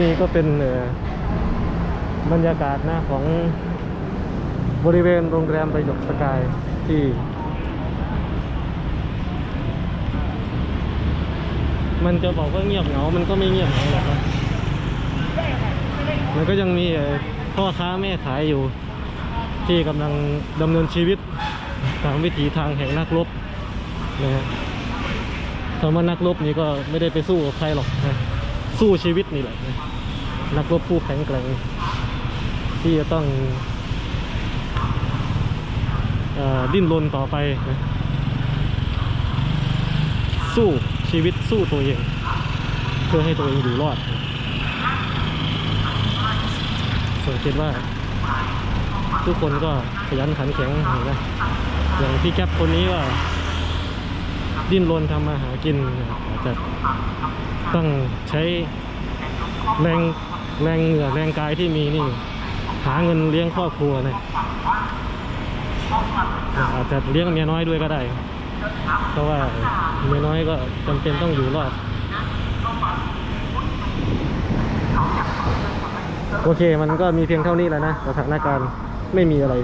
นี่ก็เป็นบรรยากาศนะของบริเวณโรงแรมประยกสกายที่มันจะบอกว่าเงียบเหงา มันก็ไม่เงียบเหงาหรอกนะมันก็ยังมีพ่อค้าแม่ขายอยู่ ที่กำลังดำเนินชีวิตตามวิถีทางแห่งนักรบนะฮะคำว่านักรบนี่ก็ไม่ได้ไปสู้กับใครหรอกนะสู้ชีวิตนี่แหละนะ นักรบผู้แข็งแกร่งที่จะต้องอดิ้นรนต่อไปนะสู้ชีวิตสู้ตัวเอง เพื่อให้ตัวเองอยู่รอด สังเกตว่า ทุกคนก็ขยันขันแข็งเห็นไหมอย่างพี่แก๊ปคนนี้ก็ดิ้นรนทำมาหากินอาจจะต้องใช้แรง แรงเหงื่อแรงกายที่มีนี่ หาเงินเลี้ยงครอบครัวนะอาจจะเลี้ยงเมียน้อยด้วยก็ได้ เพราะว่าเมียน้อยก็จำเป็นต้องอยู่รอดโอเคมันก็มีเพียงเท่านี้แล้วนะสถานการณ์ไม่มีอะไร